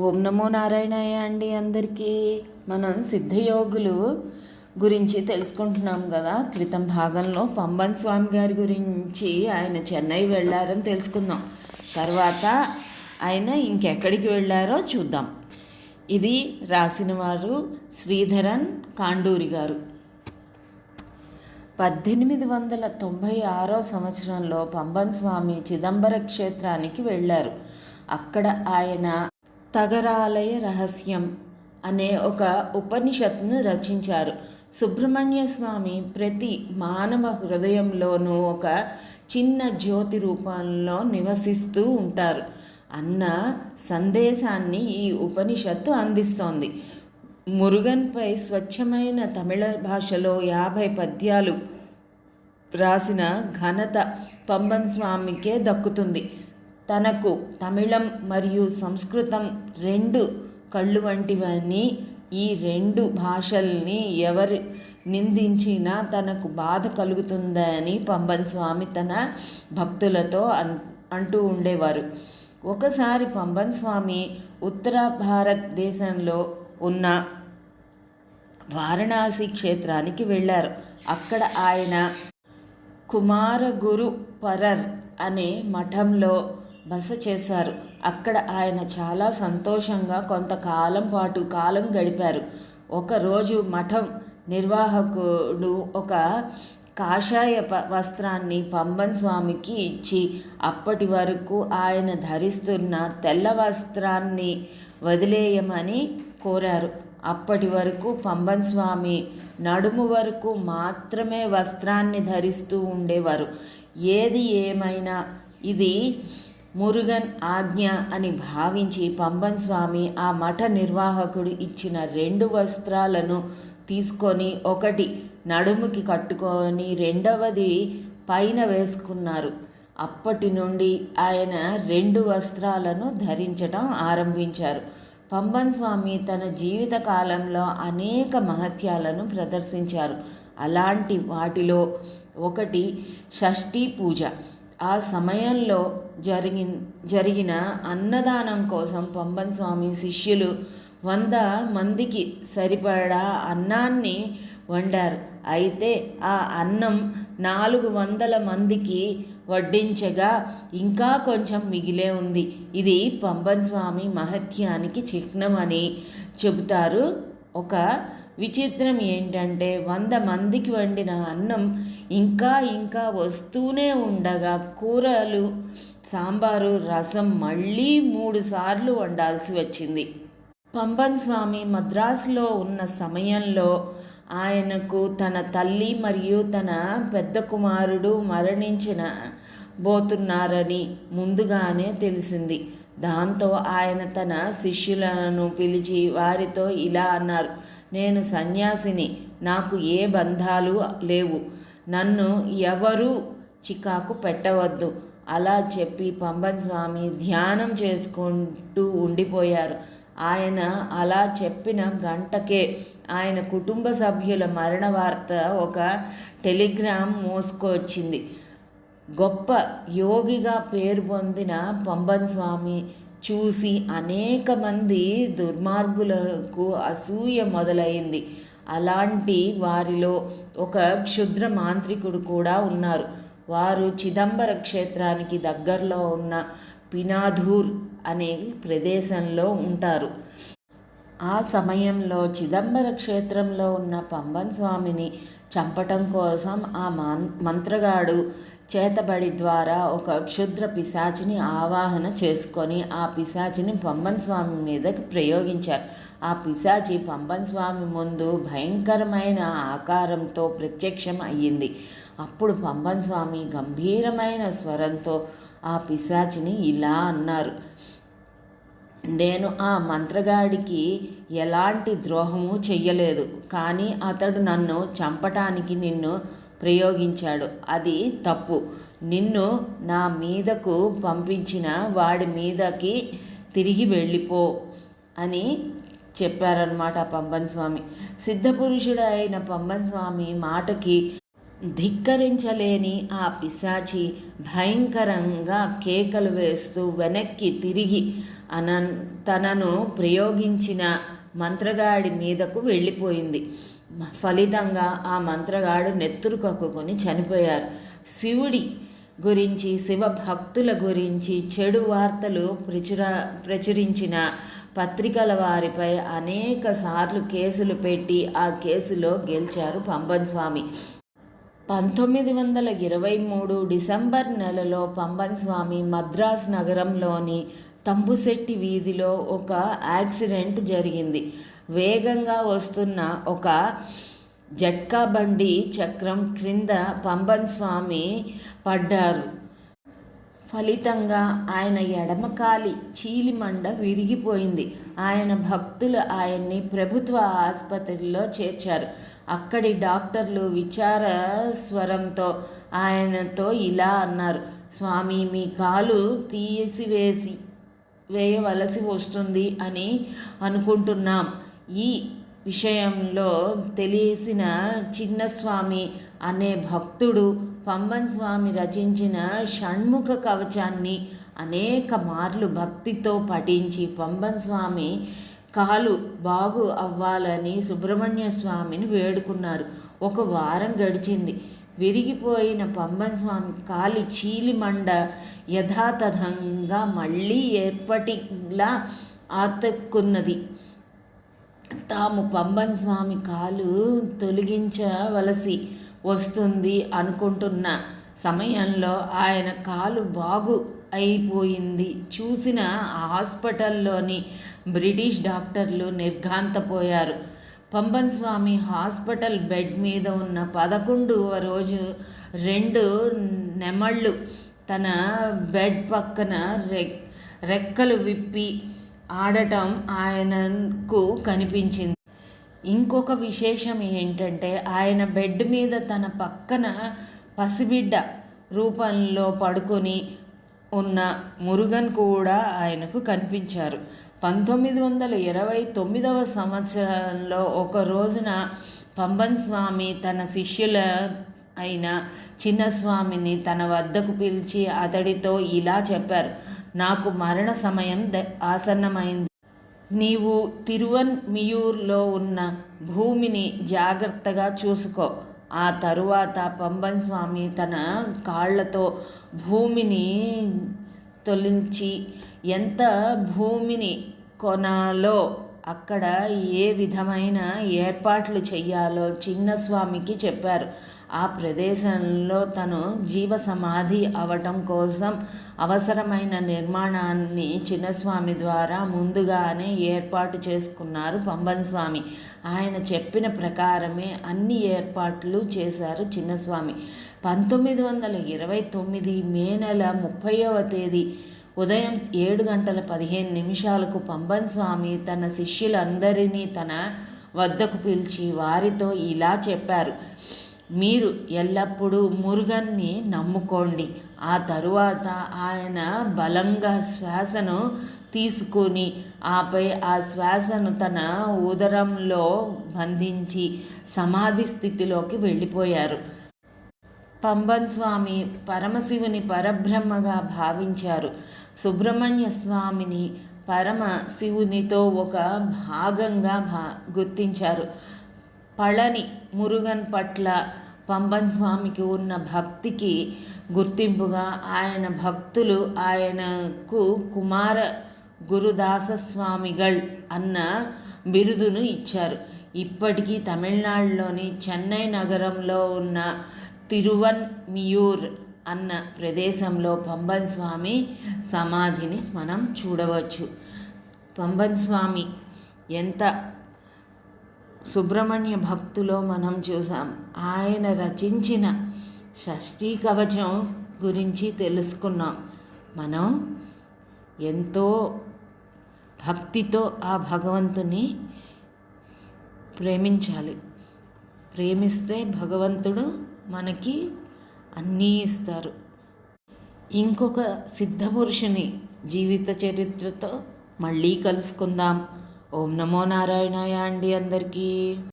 ఓం నమో నారాయణయ్య అండి అందరికీ. మనం సిద్ధయోగులు గురించి తెలుసుకుంటున్నాం కదా. క్రితం భాగంలో పంబన్ స్వామి గారి గురించి ఆయన చెన్నై వెళ్ళారని తెలుసుకుందాం. తర్వాత ఆయన ఇంకెక్కడికి వెళ్ళారో చూద్దాం. ఇది రాసిన వారు శ్రీధరన్ కాండూరి గారు. పద్దెనిమిది వందల తొంభై ఆరో సంవత్సరంలో పంబన్ స్వామి చిదంబర క్షేత్రానికి వెళ్ళారు. అక్కడ ఆయన తగరాలయ రహస్యం అనే ఒక ఉపనిషత్తును రచించారు. సుబ్రహ్మణ్య స్వామి ప్రతి మానవ హృదయంలోనూ ఒక చిన్న జ్యోతి రూపంలో నివసిస్తూ ఉంటారు. అన్న సందేశాన్ని ఈ ఉపనిషత్తు అందిస్తోంది. మురుగన్పై స్వచ్ఛమైన తమిళ భాషలో యాభై పద్యాలు రాసిన ఘనత పంబన్ స్వామికే దక్కుతుంది. తనకు తమిళం మరియు సంస్కృతం రెండు కళ్ళు వంటివని ఈ రెండు భాషల్ని ఎవరు నిందించినా తనకు బాధ కలుగుతుందని పంబన్ స్వామి తన భక్తులతో అన్ అంటూ ఉండేవారు. ఒకసారి పంబన్ స్వామి ఉత్తర భారతదేశంలో ఉన్న వారణాసి క్షేత్రానికి వెళ్ళారు. అక్కడ ఆయన కుమారగురు పరర్ అనే మఠంలో బస చేశారు. అక్కడ ఆయన చాలా సంతోషంగా కొంతకాలం పాటు కాలం గడిపారు. ఒకరోజు మఠం నిర్వాహకుడు ఒక కాషాయ ప వస్త్రాన్ని పంబన్ స్వామికి ఇచ్చి అప్పటి వరకు ఆయన ధరిస్తున్న తెల్ల వస్త్రాన్ని వదిలేయమని కోరారు. అప్పటి వరకు పంబన్ స్వామి నడుము వరకు మాత్రమే వస్త్రాన్ని ధరిస్తూ ఉండేవారు. ఏది ఏమైనా ఇది మురుగన్ ఆజ్ఞ అని భావించి పంబన్ స్వామి ఆ మఠ నిర్వాహకుడు ఇచ్చిన రెండు వస్త్రాలను తీసుకొని ఒకటి నడుముకి కట్టుకొని రెండవది పైన వేసుకున్నారు. అప్పటి నుండి ఆయన రెండు వస్త్రాలను ధరించడం ఆరంభించారు. పంబన్ స్వామి తన జీవిత కాలంలో అనేక మహత్యాలను ప్రదర్శించారు. అలాంటి వాటిలో ఒకటి షష్ఠీ పూజ. ఆ సమయంలో జరిగి జరిగిన అన్నదానం కోసం పంబన్ స్వామి శిష్యులు వంద మందికి సరిపడా అన్నాన్ని వండారు. అయితే ఆ అన్నం నాలుగు వందల మందికి వడ్డించగా ఇంకా కొంచెం మిగిలే ఉంది. ఇది పంబన్ స్వామి మహత్యానికి చిహ్నమని చెబుతారు. ఒక విచిత్రం ఏంటంటే వంద మందికి వండిన అన్నం ఇంకా ఇంకా వస్తూనే ఉండగా కూరలు సాంబారు రసం మళ్ళీ మూడు సార్లు వండాల్సి వచ్చింది. పంబన్ స్వామి మద్రాసులో ఉన్న సమయంలో ఆయనకు తన తల్లి మరియు తన పెద్ద కుమారుడు మరణించిన బోతున్నారని ముందుగానే తెలిసింది. దాంతో ఆయన తన శిష్యులను పిలిచి వారితో ఇలా అన్నారు నేను సన్యాసిని నాకు ఏ బంధాలు లేవు. నన్ను ఎవరూ చికాకు పెట్టవద్దు. అలా చెప్పి పంబన్ స్వామి ధ్యానం చేసుకుంటూ ఉండిపోయారు. ఆయన అలా చెప్పిన గంటకే ఆయన కుటుంబ సభ్యుల మరణ వార్త ఒక టెలిగ్రామ్ మోసుకొచ్చింది. గొప్ప యోగిగా పేరు పొందిన పంబన్ స్వామి చూసి అనేక మంది దుర్మార్గులకు అసూయ మొదలైంది. అలాంటి వారిలో ఒక క్షుద్ర మాంత్రికుడు కూడా ఉన్నారు. వారు చిదంబర క్షేత్రానికి దగ్గరలో ఉన్న పినాధూర్ అనే ప్రదేశంలో ఉంటారు. ఆ సమయంలో చిదంబర క్షేత్రంలో ఉన్న పంబన్ స్వామిని చంపటం కోసం ఆ మంత్రగాడు చేతబడి ద్వారా ఒక క్షుద్ర పిశాచిని ఆవాహన చేసుకొని ఆ పిశాచిని పంబన్ స్వామి మీదకి ప్రయోగించారు. ఆ పిశాచి పంబన్ స్వామి ముందు భయంకరమైన ఆకారంతో ప్రత్యక్షం అయ్యింది. అప్పుడు పంబన్ స్వామి గంభీరమైన స్వరంతో ఆ పిశాచిని ఇలా అన్నారు. నేను ఆ మంత్రగాడికి ఎలాంటి ద్రోహము చెయ్యలేదు. కానీ అతడు నన్ను చంపటానికి నిన్ను ప్రయోగించాడు. అది తప్పు. నిన్ను నా మీదకు పంపించిన వాడి మీదకి తిరిగి వెళ్ళిపో అని చెప్పారనమాట పంబన్ స్వామి. సిద్ధపురుషుడు అయిన పంబన్ స్వామి మాటకి ధిక్కరించలేని ఆ పిశాచి భయంకరంగా కేకలు వేస్తూ వెనక్కి తిరిగి అన తనను ప్రయోగించిన మంత్రగాడి మీదకు వెళ్ళిపోయింది. ఫలితంగా ఆ మంత్రగాడు నెత్తురు కక్కుకొని చనిపోయారు. శివుడి గురించి శివ భక్తుల గురించి చెడు వార్తలు ప్రచుర ప్రచురించిన పత్రికల వారిపై అనేక సార్లు కేసులు పెట్టి ఆ కేసులో గెలిచారు పంబన్ స్వామి పంతొమ్మిది వందల ఇరవై మూడు డిసెంబర్ నెలలో పంబన్ స్వామి మద్రాస్ నగరంలోని తంబుశెట్టి వీధిలో ఒక యాక్సిడెంట్ జరిగింది. వేగంగా వస్తున్న ఒక జట్కా బండి చక్రం క్రింద పంబన్ స్వామి పడ్డారు. ఫలితంగా ఆయన ఎడమకాలి చీలిమండ విరిగిపోయింది. ఆయన భక్తులు ఆయన్ని ప్రభుత్వ ఆసుపత్రిలో చేర్చారు. అక్కడి డాక్టర్లు విచార స్వరంతో ఆయనతో ఇలా అన్నారు స్వామి మీ కాలు తీసివేసి వేయవలసి వస్తుంది అని అనుకుంటున్నాం. ఈ విషయంలో తెలిసిన చిన్నస్వామి అనే భక్తుడు పంబన్ స్వామి రచించిన షణ్ముఖ కవచాన్ని అనేక మార్లు భక్తితో పఠించి పంబన్ స్వామి కాలు బాగు అవ్వాలని సుబ్రహ్మణ్య స్వామిని వేడుకున్నారు. ఒక వారం గడిచింది. విరిగిపోయిన పంబన్ స్వామి కాలి చీలిమండ యథాతథంగా మళ్ళీ ఎప్పటిలా ఆతక్కున్నది. తాము పంబన్ స్వామి కాలు తొలగించవలసి వస్తుంది అనుకుంటున్న సమయంలో ఆయన కాలు బాగు అయిపోయింది. చూసిన హాస్పిటల్లోని బ్రిటిష్ డాక్టర్లు నిర్ఘాంతపోయారు. పంబన్ స్వామి హాస్పిటల్ బెడ్ మీద ఉన్న పదకొండవ రోజు రెండు నెమళ్ళు తన బెడ్ పక్కన రెక్కలు విప్పి ఆడటం ఆయనకు కనిపించింది. ఇంకొక విశేషం ఏంటంటే ఆయన బెడ్ మీద తన పక్కన పసిబిడ్డ రూపంలో పడుకొని ఉన్న మురుగన్ కూడా ఆయనకు కనిపించారు. పంతొమ్మిది వందల ఇరవై తొమ్మిదవ సంవత్సరంలో ఒక రోజున పంబన్ స్వామి తన శిష్యుల అయిన చిన్నస్వామిని తన వద్దకు పిలిచి అతడితో ఇలా చెప్పారు. నాకు మరణ సమయం ద ఆసన్నమైంది. నీవు తిరువన్మియూర్లో ఉన్న భూమిని జాగ్రత్తగా చూసుకో. ఆ తరువాత పంబన్ స్వామి తన కాళ్ళతో భూమిని తొలించి ఎంత భూమిని కొనాలో అక్కడ ఏ విధమైన ఏర్పాట్లు చేయాలో చిన్నస్వామికి చెప్పారు. ఆ ప్రదేశంలో తను జీవ సమాధి అవటం కోసం అవసరమైన నిర్మాణాన్ని చిన్నస్వామి ద్వారా ముందుగానే ఏర్పాటు చేసుకున్నారు పంబన్ స్వామి ఆయన చెప్పిన ప్రకారమే అన్ని ఏర్పాట్లు చేశారు చిన్నస్వామి. పంతొమ్మిది వందల ఇరవై తొమ్మిది మే నెల ముప్పైవ తేదీ ఉదయం ఏడు గంటల పదిహేను నిమిషాలకు పంబన్ స్వామి తన శిష్యులందరినీ తన వద్దకు పిలిచి వారితో ఇలా చెప్పారు. మీరు ఎల్లప్పుడూ మురుగన్ని నమ్ముకోండి. ఆ తరువాత ఆయన బలంగా శ్వాసను తీసుకొని ఆపై ఆ శ్వాసను తన ఉదరంలో బంధించి సమాధి స్థితిలోకి వెళ్ళిపోయారు. పంబన్ స్వామి పరమశివుని పరబ్రహ్మగా భావించారు. సుబ్రహ్మణ్య స్వామిని పరమ శివునితో ఒక భాగంగా భా గుర్తించారు. పళని మురుగన్ పట్ల పంబన్ స్వామికి ఉన్న భక్తికి గుర్తింపుగా ఆయన భక్తులు ఆయనకు కుమార గురుదాసస్వామిగల్ అన్న బిరుదును ఇచ్చారు. ఇప్పటికీ తమిళనాడులోని చెన్నై నగరంలో ఉన్న తిరువన్మియూర్ అన్న ప్రదేశంలో పంబన్ స్వామి సమాధిని మనం చూడవచ్చు. పంబన్ స్వామి ఎంత సుబ్రహ్మణ్య భక్తులో మనం చూసాం. ఆయన రచించిన షష్ఠీ కవచం గురించి తెలుసుకున్నాం. మనం ఎంతో భక్తితో ఆ భగవంతుని ప్రేమించాలి. ప్రేమిస్తే భగవంతుడు మనకి అన్నీ ఇస్తారు. ఇంకొక సిద్ధపురుషుని జీవిత చరిత్రతో మళ్ళీ కలుసుకుందాం. ఓం నమో నారాయణాయ అండి అందరికీ.